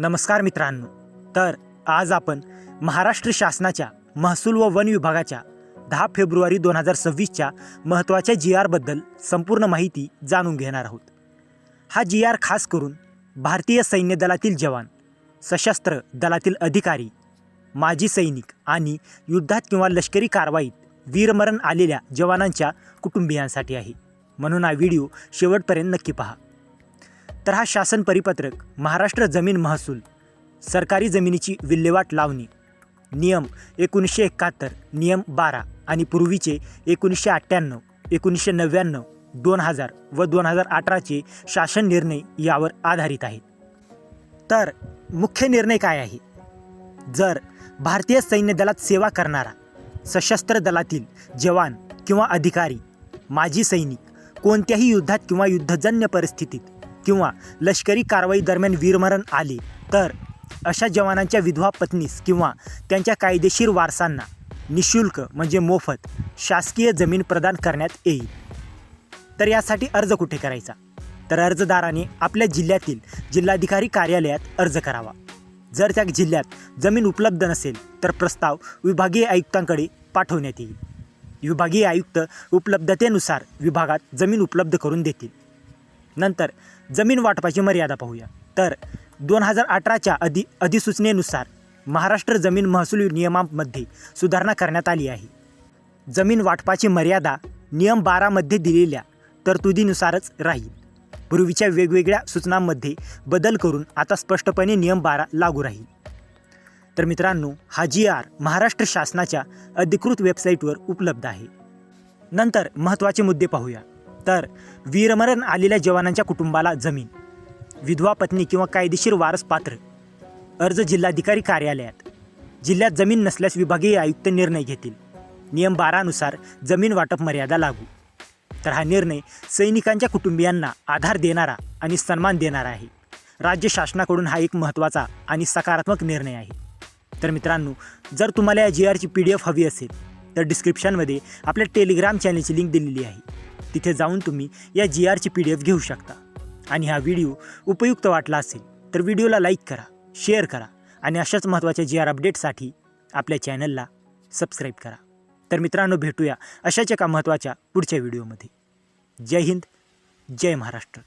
नमस्कार मित्रांनो. तर आज आपण महाराष्ट्र शासनाच्या महसूल व वन विभागाच्या दहा फेब्रुवारी दोन हजार सव्वीसच्या महत्त्वाच्या जी आरबद्दल संपूर्ण माहिती जाणून घेणार आहोत. हा जी आर खास करून भारतीय सैन्य दलातील जवान सशस्त्र दलातील अधिकारी माजी सैनिक आणि युद्धात किंवा लष्करी कारवाईत वीरमरण आलेल्या जवानांच्या कुटुंबियांसाठी आहे. म्हणून हा व्हिडिओ शेवटपर्यंत नक्की पहा. तर हा शासन परिपत्रक महाराष्ट्र जमीन महसूल सरकारी जमिनीची विल्हेवाट लावणे नियम एकोणीसशे एकाहत्तर नियम बारा आणि पूर्वीचे एकोणीसशे अठ्ठ्याण्णव एकोणीसशे नव्याण्णव दोन हजार व दोन हजार अठराचे शासन निर्णय यावर आधारित आहेत. तर मुख्य निर्णय काय आहे? जर भारतीय सैन्य दलात सेवा करणारा सशस्त्र दलातील जवान किंवा अधिकारी माजी सैनिक कोणत्याही युद्धात किंवा युद्धजन्य परिस्थितीत किंवा लष्करी कारवाई दरम्यान वीरमरण आले तर अशा जवानांच्या विधवा पत्नीस किंवा त्यांच्या कायदेशीर वारसांना निशुल्क म्हणजे मोफत शासकीय जमीन प्रदान करण्यात येईल. तर यासाठी अर्ज कुठे करायचा? तर अर्जदाराने आपल्या जिल्ह्यातील जिल्हाधिकारी कार्यालयात अर्ज करावा. जर त्या जिल्ह्यात जमीन उपलब्ध नसेल तर प्रस्ताव विभागीय आयुक्तांकडे पाठवण्यात येईल. विभागीय आयुक्त उपलब्धतेनुसार विभागात जमीन उपलब्ध करून देतील. नंतर जमीन वाटपाची मर्यादा पाहूया. तर दोन हजार अठराच्या अधि अधिसूचनेनुसार महाराष्ट्र जमीन महसूल नियमांमध्ये सुधारणा करण्यात आली आहे. जमीन वाटपाची मर्यादा नियम बारामध्ये दिलेल्या तरतुदीनुसारच राहील. पूर्वीच्या वेगवेगळ्या सूचनांमध्ये बदल करून आता स्पष्टपणे नियम बारा लागू राहील. तर मित्रांनो हा जी आर महाराष्ट्र शासनाच्या अधिकृत वेबसाईटवर उपलब्ध आहे. नंतर महत्त्वाचे मुद्दे पाहूया. तर वीरमरण आलेल्या जवानांच्या कुटुंबाला जमीन विधवा पत्नी किंवा कायदेशीर वारस पात्र अर्ज जिल्हाधिकारी कार्यालयात. जिल्ह्यात जमीन नसल्यास विभागीय आयुक्त निर्णय घेतील. नियम बारानुसार जमीन वाटप मर्यादा लागू. तर हा निर्णय सैनिकांच्या कुटुंबियांना आधार देणारा आणि सन्मान देणारा आहे. राज्य शासनाकडून हा एक महत्त्वाचा आणि सकारात्मक निर्णय आहे. तर मित्रांनो जर तुम्हाला या जी आरची पी डी एफ हवी असेल तर डिस्क्रिप्शनमध्ये आपल्या टेलिग्राम चॅनलची लिंक दिलेली आहे. तिथे जाऊन तुम्ही या जी आरची पी डी एफ घेऊ शकता. आणि हा व्हिडिओ उपयुक्त वाटला असेल तर व्हिडिओला लाईक करा शेअर करा आणि अशाच महत्त्वाच्या जी आर अपडेटसाठी आपल्या चॅनलला सबस्क्राईब करा. तर मित्रांनो भेटूया अशाच एका महत्त्वाच्या पुढच्या व्हिडिओमध्ये जय हिंद जय महाराष्ट्र.